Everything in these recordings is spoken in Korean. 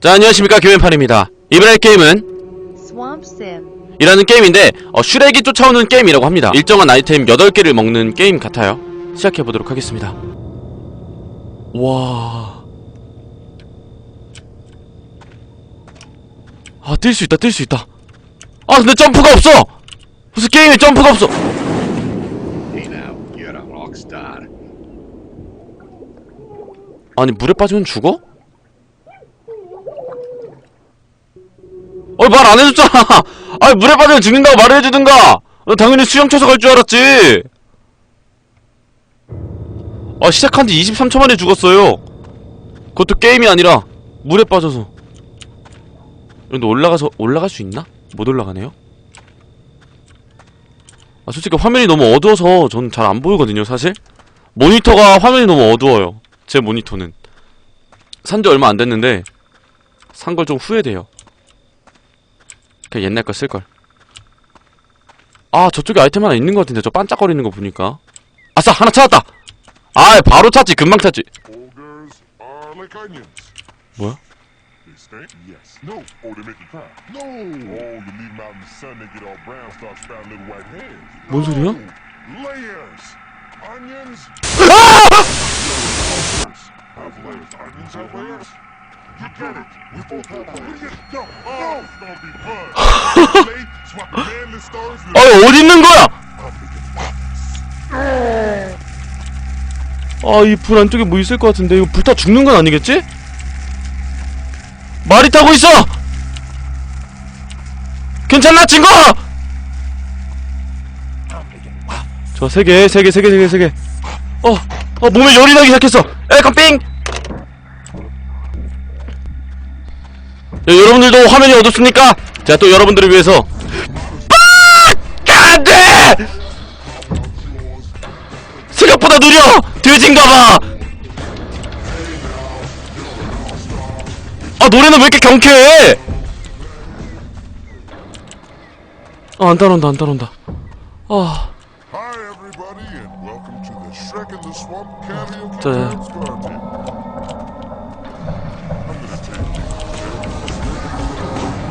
자 안녕하십니까. 교맨판입니다. 이번에 할 게임은. 이라는 게임인데 어, 슈렉이 쫓아오는 게임이라고 합니다. 일정한 아이템 8개를 먹는 게임 같아요. 시작해보도록 하겠습니다. 와... 아 뛸 수 있다 뛸 수 있다. 아 근데 점프가 없어! 무슨 게임에 점프가 없어. 아니 물에 빠지면 죽어? 어이 말안 해줬잖아. 아니 물에 빠지면 죽는다고 말을 해주든가. 나 당연히 수영 쳐서 갈 줄 알았지. 아 시작한 지 23초 만에 죽었어요. 그것도 게임이 아니라 물에 빠져서. 근데 올라가서 올라갈 수 있나? 못 올라가네요? 아 솔직히 화면이 너무 어두워서 전 잘 안 보이거든요 사실. 모니터가 화면이 너무 어두워요 제 모니터는. 산지 얼마 안 됐는데 산 걸 좀 후회돼요 그냥 옛날 거 쓸걸 아 저쪽에 아이템 하나 있는 것 같은데 저 반짝거리는 거 보니까 아싸 하나 찾았다 아 바로 찾지 금방 찾지. 뭐야? Oh. Oh. 뭔 소리야? Layers. 아 어디 있는 거야? 아 이 불 안쪽에 뭐 있을 것 같은데? 이거 불타 죽는 건 아니겠지? 말이 타고 있어! 괜찮나 친구? 좋아 세개세 개 세 개 세 개 세개. 어, 어 몸에 열이 나기 시작했어. 에이컨 삥 야, 여러분들도 화면이 어둡습니까? 제가 또 여러분들을 위해서 아! 안돼! 생각보다 느려! 돼지인가봐! 아 노래는 왜 이렇게 경쾌해? 아 안 따라온다 안 따라온다 아 Hi,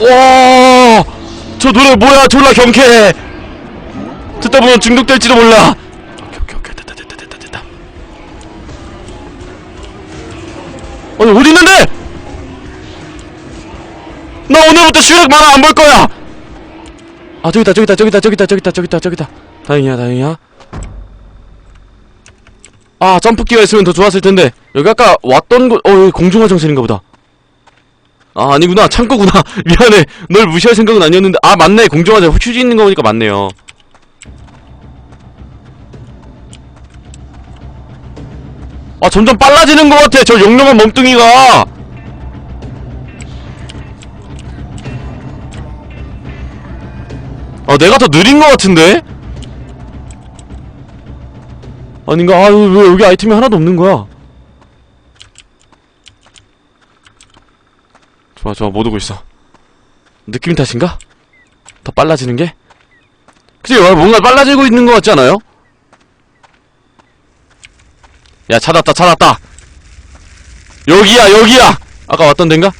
와! 저 노래 뭐야? 졸라 경쾌해. 듣다 보면 중독될지도 몰라. 오케이 오케이 오케이. 됐다 됐다 됐다 됐다 아니 어디 있는데? 나 오늘부터 슈렉 만화 안 볼 거야. 아 저기 있다 저기 있다 저기 있다 저기 있다 저기 있다 저기 있다 저기 있다. 다행이야 다행이야. 아 점프기가 있으면 더 좋았을 텐데. 여기 아까 왔던 곳 어 여기 공중화 정신인가 보다 아 아니구나. 창고구나. 미안해. 널 무시할 생각은 아니었는데. 아 맞네. 공정하자. 휴지 있는 거 보니까 맞네요. 아 점점 빨라지는 것 같아. 저 용룡한 멍뚱이가. 아 내가 더 느린 것 같은데? 아닌가? 아왜 여기 아이템이 하나도 없는 거야 좋아 좋아 못 오고 있어 느낌 탓인가? 더 빨라지는 게? 그치 뭔가 빨라지고 있는 것 같지 않아요? 야 찾았다 찾았다 여기야 여기야 아까 왔던 데인가?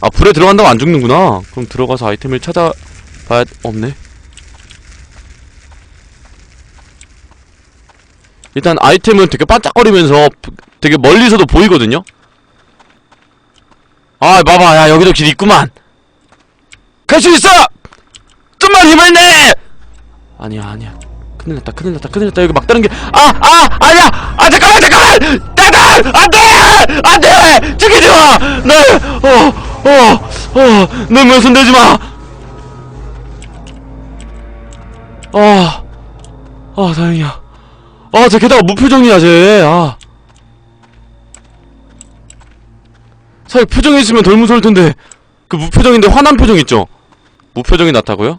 아 불에 들어간다고 안 죽는구나 그럼 들어가서 아이템을 찾아봐야 없네 일단 아이템은 되게 반짝거리면서 되게 멀리서도 보이거든요 아 봐봐. 야 여기도 길 있구만. 갈 수 있어! 좀만 힘을 내! 아니야 아니야. 큰일 났다 큰일 났다 큰일 났다. 여기 막다른 게 아 아 아니야! 아 잠깐만 잠깐만! 나다 안돼! 안돼! 죽이지 마네어어 어내 몸에 손대지 마아아 아, 다행이야. 아쟤 게다가 무표정이야 쟤 아 사실 표정이 있으면 덜 무서울 텐데 그 무표정인데 화난 표정 있죠? 무표정이 낫다고요?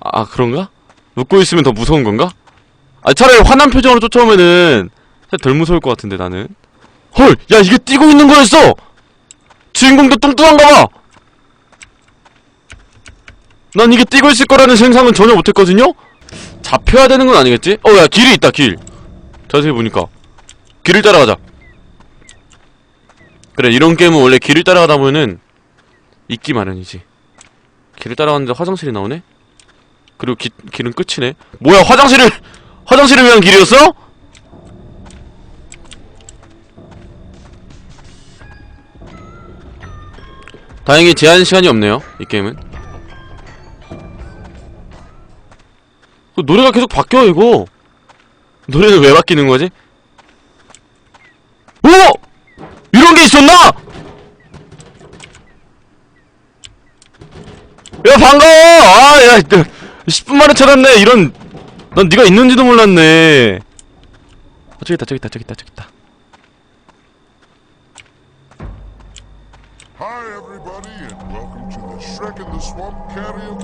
아 그런가? 웃고 있으면 더 무서운 건가? 아 차라리 화난 표정으로 쫓아오면은 덜 무서울 것 같은데 나는 헐! 야 이게 뛰고 있는 거였어! 주인공도 뚱뚱한가 봐! 난 이게 뛰고 있을 거라는 생각은 전혀 못했거든요? 잡혀야 되는 건 아니겠지? 어 야 길이 있다 길 자세히 보니까 길을 따라가자 그래 이런 게임은 원래 길을 따라가다 보면은 있기 마련이지 길을 따라가는데 화장실이 나오네? 그리고 기, 길은 끝이네 뭐야 화장실을 화장실을 위한 길이었어? 다행히 제한 시간이 없네요 이 게임은 그 노래가 계속 바뀌어 이거 노래는 왜 바뀌는 거지? 오! 있었나? 야 반가워! 아야 10분 만에 찾았네 이런 난 네가 있는지도 몰랐네 아, 저기 있다 저기 있다 저기 있다 저기 있다.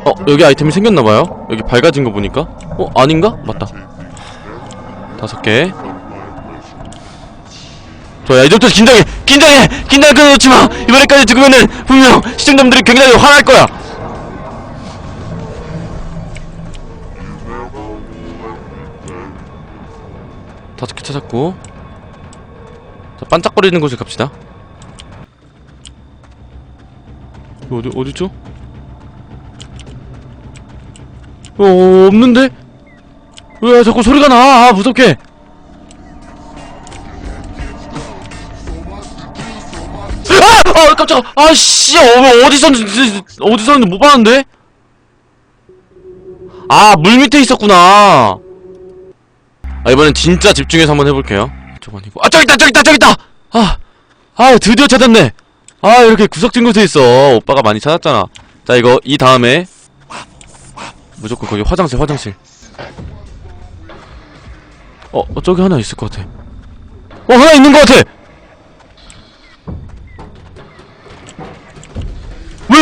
어 여기 아이템이 생겼나봐요 여기 밝아진 거 보니까 어 아닌가? 맞다 다섯 개 좋아 이제부터 긴장해 긴장해 긴장 끊어놓지 마 이번에까지 죽으면은 분명 시청자분들이 굉장히 화날 거야 다섯 개 찾았고 자 반짝거리는 곳에 갑시다 어디 어디죠? 어 없는데? 왜 자꾸 소리가 나? 아, 무섭게. 아! 아 깜짝아. 아씨. 어, 어디서 어디서 못 봤는데? 아, 물 밑에 있었구나. 아, 이번엔 진짜 집중해서 한번 해볼게요. 저거 아니고. 아, 저기 있다, 저기 있다, 저기 있다! 아, 아, 드디어 찾았네. 아, 이렇게 구석진 곳에 있어. 오빠가 많이 찾았잖아. 자, 이거, 이 다음에. 무조건 거기 화장실, 화장실. 어, 어, 저기 하나 있을 것 같아. 어, 하나 있는 것 같아!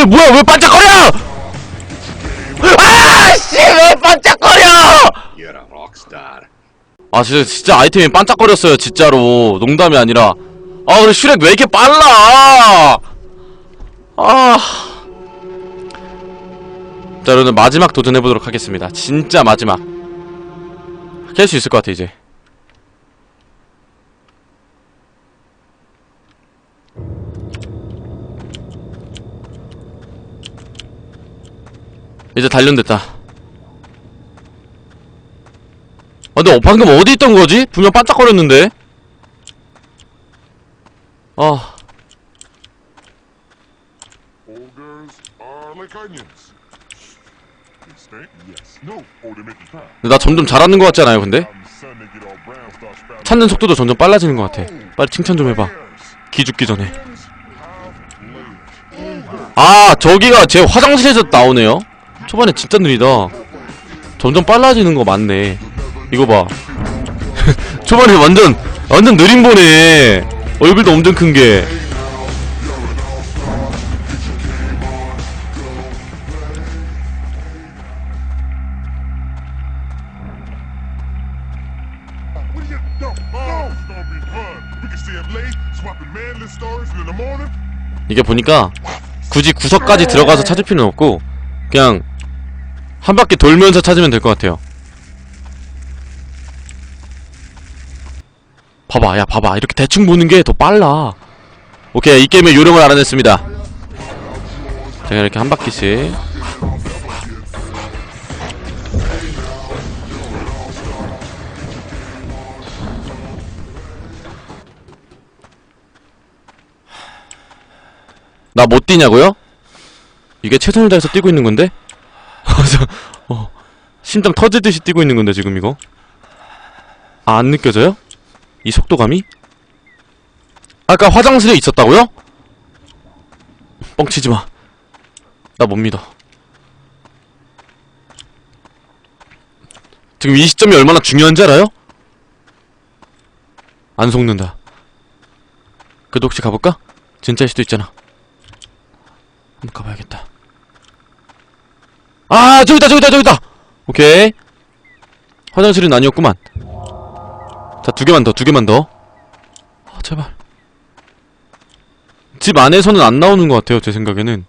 왜, 뭐야, 왜 반짝거려! 아, 씨, 왜 반짝거려! 아, 진짜, 진짜 아이템이 반짝거렸어요, 진짜로. 농담이 아니라. 아, 우리 슈렉 왜 이렇게 빨라! 아. 자, 여러분, 마지막 도전해보도록 하겠습니다. 진짜 마지막. 깰 수 있을 것 같아, 이제. 이제 단련됐다. 아, 근데 어, 방금 어디 있던 거지? 분명 반짝거렸는데. 아. 근데 나 점점 잘하는 것 같지 않아요, 근데? 찾는 속도도 점점 빨라지는 것 같아. 빨리 칭찬 좀 해봐. Layers 기 죽기 전에. 아, 저기가 제 화장실에서 나오네요. 초반에 진짜 느리다. 점점 빨라지는 거 맞네. 이거 봐. 초반에 완전, 완전 느린 보네. 얼굴도 엄청 큰 게. Oh. 이게 보니까 굳이 구석까지 들어가서 찾을 필요는 없고 그냥 한 바퀴 돌면서 찾으면 될 것 같아요. 봐봐, 야, 봐봐. 이렇게 대충 보는 게 더 빨라. 오케이, 이 게임의 요령을 알아냈습니다. 제가 이렇게 한 바퀴씩. 나 못 뛰냐고요? 이게 최선을 다해서 뛰고 있는 건데? 저, 어, 심장 터지듯이 뛰고 있는 건데 지금 이거? 아, 안 느껴져요? 이 속도감이? 아까 화장실에 있었다고요? 뻥치지 마. 나 못 믿어. 지금 이 시점이 얼마나 중요한지 알아요? 안 속는다. 그래도 혹시 가볼까? 진짜일 수도 있잖아. 한번 가봐야겠다. 아, 저기 있다, 저기 있다, 저기 있다! 오케이. 화장실은 아니었구만. 자, 두 개만 더, 두 개만 더. 아, 제발. 집 안에서는 안 나오는 것 같아요, 제 생각에는.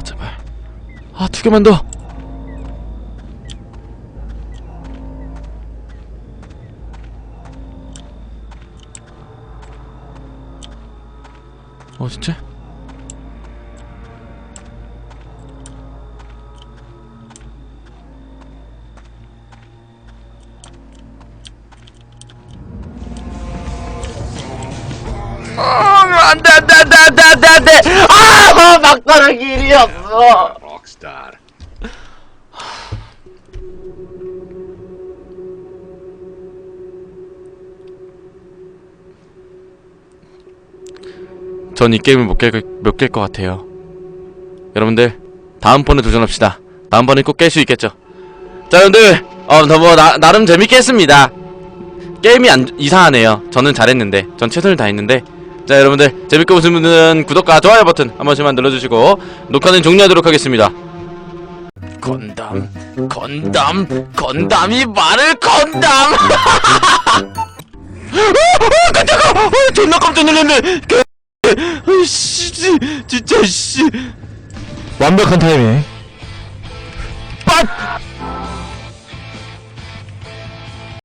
아 제발. 아 두 개만 더. 어 진짜? 아 막다른 길이 없어. Rockstar. 전이 게임을 못깰못깰 것 같아요. 여러분들 다음번에 도전합시다. 다음번에 꼭 깰 수 있겠죠? 자 여러분들 어 뭐 나름 재밌게 했습니다. 게임이 안 이상하네요. 저는 잘했는데 전 최선을 다했는데 자 여러분들 재밌게 보신 분들은 구독과 좋아요 버튼 한 번씩만 눌러주시고 녹화는 종료하도록 하겠습니다. 건담 건담 건담이 말을 건담! 어, 깜짝아 어, 존나 깜짝 놀랐네. 그, 아이씨 진짜 씨. 완벽한 타이밍. 빠